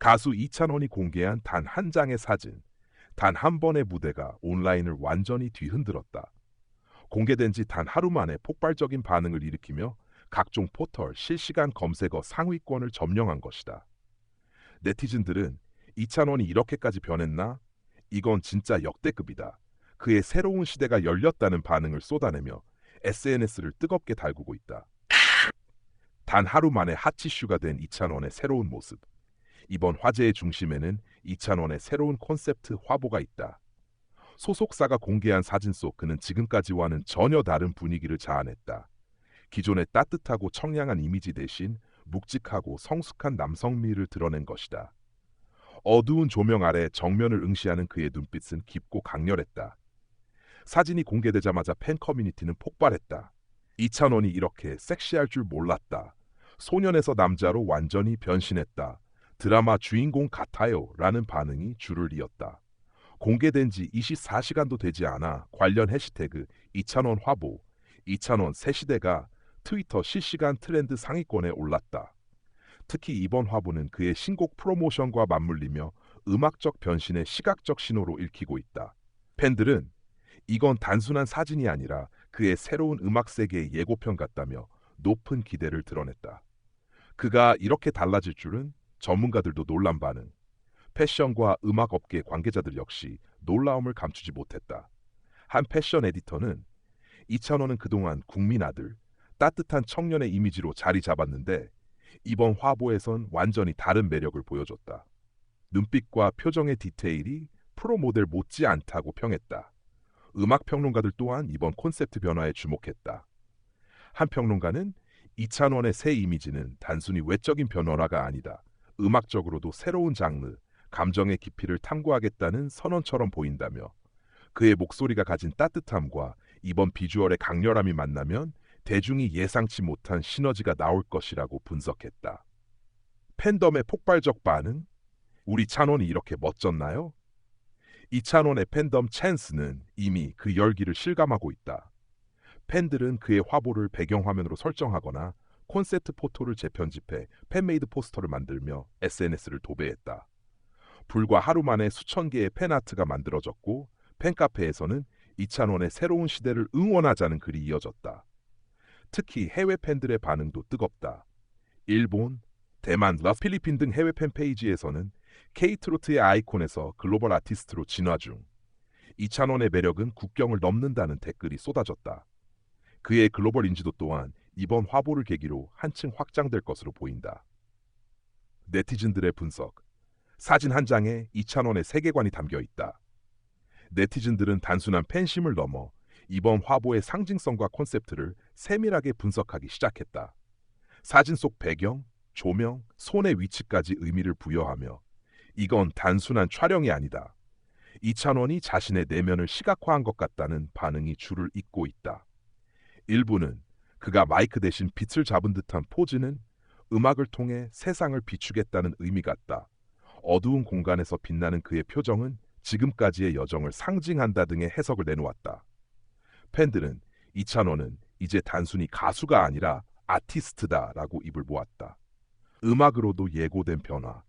가수 이찬원이 공개한 단 한 장의 사진, 단 한 번의 무대가 온라인을 완전히 뒤흔들었다. 공개된 지 단 하루 만에 폭발적인 반응을 일으키며 각종 포털 실시간 검색어 상위권을 점령한 것이다. 네티즌들은 이찬원이 이렇게까지 변했나? 이건 진짜 역대급이다. 그의 새로운 시대가 열렸다는 반응을 쏟아내며 SNS를 뜨겁게 달구고 있다. 단 하루 만에 핫이슈가 된 이찬원의 새로운 모습. 이번 화제의 중심에는 이찬원의 새로운 콘셉트 화보가 있다. 소속사가 공개한 사진 속 그는 지금까지와는 전혀 다른 분위기를 자아냈다. 기존의 따뜻하고 청량한 이미지 대신 묵직하고 성숙한 남성미를 드러낸 것이다. 어두운 조명 아래 정면을 응시하는 그의 눈빛은 깊고 강렬했다. 사진이 공개되자마자 팬 커뮤니티는 폭발했다. 이찬원이 이렇게 섹시할 줄 몰랐다. 소년에서 남자로 완전히 변신했다. 드라마 주인공 같아요. 라는 반응이 줄을 이었다. 공개된 지 24시간도 되지 않아 관련 해시태그 이찬원 화보, 이찬원 새 시대가 트위터 실시간 트렌드 상위권에 올랐다. 특히 이번 화보는 그의 신곡 프로모션과 맞물리며 음악적 변신의 시각적 신호로 읽히고 있다. 팬들은 이건 단순한 사진이 아니라 그의 새로운 음악 세계의 예고편 같다며 높은 기대를 드러냈다. 그가 이렇게 달라질 줄은 전문가들도 놀란 반응. 패션과 음악 업계 관계자들 역시 놀라움을 감추지 못했다. 한 패션 에디터는 이찬원은 그동안 국민 아들, 따뜻한 청년의 이미지로 자리 잡았는데 이번 화보에선 완전히 다른 매력을 보여줬다. 눈빛과 표정의 디테일이 프로 모델 못지 않다고 평했다. 음악 평론가들 또한 이번 콘셉트 변화에 주목했다. 한 평론가는 이찬원의 새 이미지는 단순히 외적인 변화가 아니다. 음악적으로도 새로운 장르, 감정의 깊이를 탐구하겠다는 선언처럼 보인다며 그의 목소리가 가진 따뜻함과 이번 비주얼의 강렬함이 만나면 대중이 예상치 못한 시너지가 나올 것이라고 분석했다. 팬덤의 폭발적 반응? 우리 찬원이 이렇게 멋졌나요? 이찬원의 팬덤 찬스는 이미 그 열기를 실감하고 있다. 팬들은 그의 화보를 배경화면으로 설정하거나 콘셉트 포토를 재편집해 팬메이드 포스터를 만들며 SNS를 도배했다. 불과 하루 만에 수천 개의 팬아트가 만들어졌고 팬카페에서는 이찬원의 새로운 시대를 응원하자는 글이 이어졌다. 특히 해외 팬들의 반응도 뜨겁다. 일본, 대만, 라 필리핀 등 해외 팬 페이지에서는 K트로트의 아이콘에서 글로벌 아티스트로 진화 중. 이찬원의 매력은 국경을 넘는다는 댓글이 쏟아졌다. 그의 글로벌 인지도 또한 이번 화보를 계기로 한층 확장될 것으로 보인다. 네티즌들의 분석. 사진 한 장에 이찬원의 세계관이 담겨 있다. 네티즌들은 단순한 팬심을 넘어 이번 화보의 상징성과 콘셉트를 세밀하게 분석하기 시작했다. 사진 속 배경, 조명, 손의 위치까지 의미를 부여하며 이건 단순한 촬영이 아니다. 이찬원이 자신의 내면을 시각화한 것 같다는 반응이 줄을 잇고 있다. 일부는 그가 마이크 대신 빛을 잡은 듯한 포즈는 음악을 통해 세상을 비추겠다는 의미 같다. 어두운 공간에서 빛나는 그의 표정은 지금까지의 여정을 상징한다 등의 해석을 내놓았다. 팬들은 이찬원은 이제 단순히 가수가 아니라 아티스트다라고 입을 모았다. 음악으로도 예고된 변화,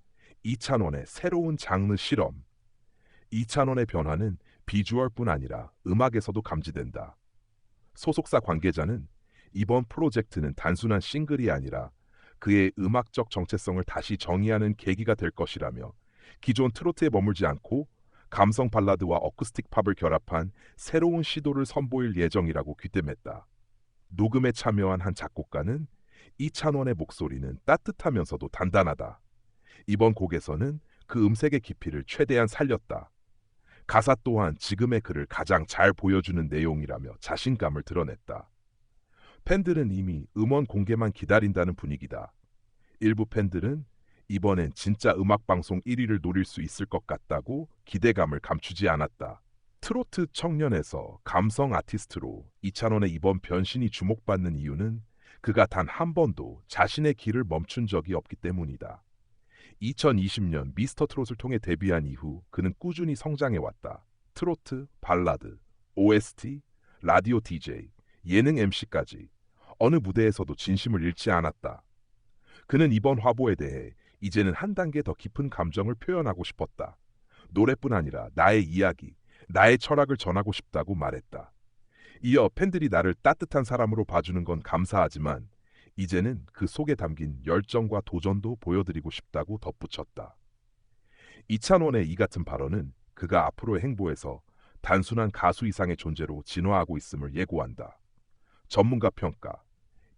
이찬원의 새로운 장르 실험. 이찬원의 변화는 비주얼뿐 아니라 음악에서도 감지된다. 소속사 관계자는 이번 프로젝트는 단순한 싱글이 아니라 그의 음악적 정체성을 다시 정의하는 계기가 될 것이라며 기존 트로트에 머물지 않고 감성 발라드와 어쿠스틱 팝을 결합한 새로운 시도를 선보일 예정이라고 귀띔했다. 녹음에 참여한 한 작곡가는 이찬원의 목소리는 따뜻하면서도 단단하다. 이번 곡에서는 그 음색의 깊이를 최대한 살렸다. 가사 또한 지금의 그를 가장 잘 보여주는 내용이라며 자신감을 드러냈다. 팬들은 이미 음원 공개만 기다린다는 분위기다. 일부 팬들은 이번엔 진짜 음악방송 1위를 노릴 수 있을 것 같다고 기대감을 감추지 않았다. 트로트 청년에서 감성 아티스트로 이찬원의 이번 변신이 주목받는 이유는 그가 단 한 번도 자신의 길을 멈춘 적이 없기 때문이다. 2020년 미스터 트롯을 통해 데뷔한 이후 그는 꾸준히 성장해왔다. 트로트, 발라드, OST, 라디오 DJ, 예능 MC까지 어느 무대에서도 진심을 잃지 않았다. 그는 이번 화보에 대해 이제는 한 단계 더 깊은 감정을 표현하고 싶었다. 노래뿐 아니라 나의 이야기, 나의 철학을 전하고 싶다고 말했다. 이어 팬들이 나를 따뜻한 사람으로 봐주는 건 감사하지만 이제는 그 속에 담긴 열정과 도전도 보여드리고 싶다고 덧붙였다. 이찬원의 이 같은 발언은 그가 앞으로의 행보에서 단순한 가수 이상의 존재로 진화하고 있음을 예고한다. 전문가 평가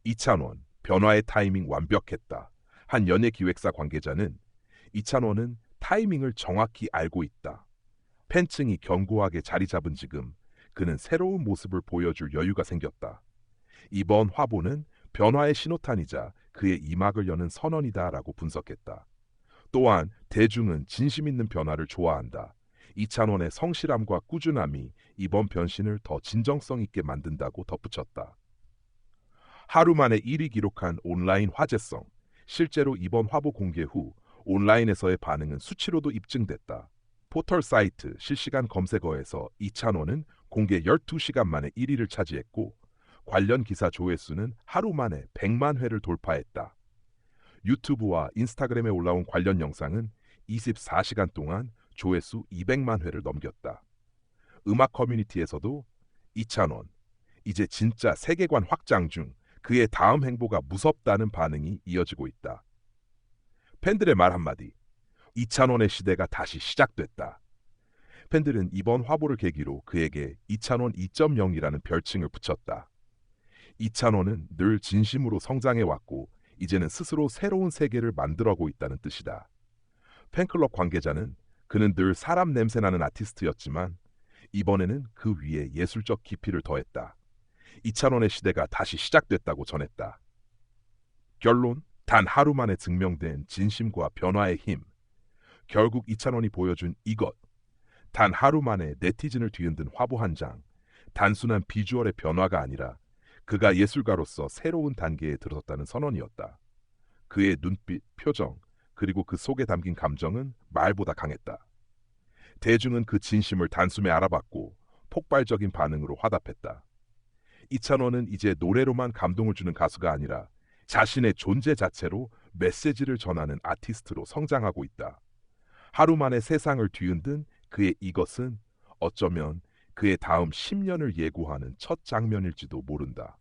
이찬원 변화의 타이밍 완벽했다. 한 연예 기획사 관계자는 이찬원은 타이밍을 정확히 알고 있다. 팬층이 견고하게 자리 잡은 지금 그는 새로운 모습을 보여줄 여유가 생겼다. 이번 화보는 변화의 신호탄이자 그의 이막을 여는 선언이다라고 분석했다. 또한 대중은 진심 있는 변화를 좋아한다. 이찬원의 성실함과 꾸준함이 이번 변신을 더 진정성 있게 만든다고 덧붙였다. 하루 만에 1위 기록한 온라인 화제성. 실제로 이번 화보 공개 후 온라인에서의 반응은 수치로도 입증됐다. 포털 사이트 실시간 검색어에서 이찬원은 공개 12시간 만에 1위를 차지했고 관련 기사 조회수는 하루 만에 100만 회를 돌파했다. 유튜브와 인스타그램에 올라온 관련 영상은 24시간 동안 조회수 200만 회를 넘겼다. 음악 커뮤니티에서도 이찬원, 이제 진짜 세계관 확장 중 그의 다음 행보가 무섭다는 반응이 이어지고 있다. 팬들의 말 한마디. 이찬원의 시대가 다시 시작됐다. 팬들은 이번 화보를 계기로 그에게 이찬원 2.0이라는 별칭을 붙였다. 이찬원은 늘 진심으로 성장해 왔고 이제는 스스로 새로운 세계를 만들어가고 있다는 뜻이다. 팬클럽 관계자는 그는 늘 사람 냄새나는 아티스트였지만 이번에는 그 위에 예술적 깊이를 더했다. 이찬원의 시대가 다시 시작됐다고 전했다. 결론, 단 하루 만에 증명된 진심과 변화의 힘. 결국 이찬원이 보여준 이것. 단 하루 만에 네티즌을 뒤흔든 화보 한 장. 단순한 비주얼의 변화가 아니라 그가 예술가로서 새로운 단계에 들어섰다는 선언이었다. 그의 눈빛, 표정, 그리고 그 속에 담긴 감정은 말보다 강했다. 대중은 그 진심을 단숨에 알아봤고 폭발적인 반응으로 화답했다. 이찬원은 이제 노래로만 감동을 주는 가수가 아니라 자신의 존재 자체로 메시지를 전하는 아티스트로 성장하고 있다. 하루 만에 세상을 뒤흔든 그의 이것은 어쩌면 그의 다음 10년을 예고하는 첫 장면일지도 모른다.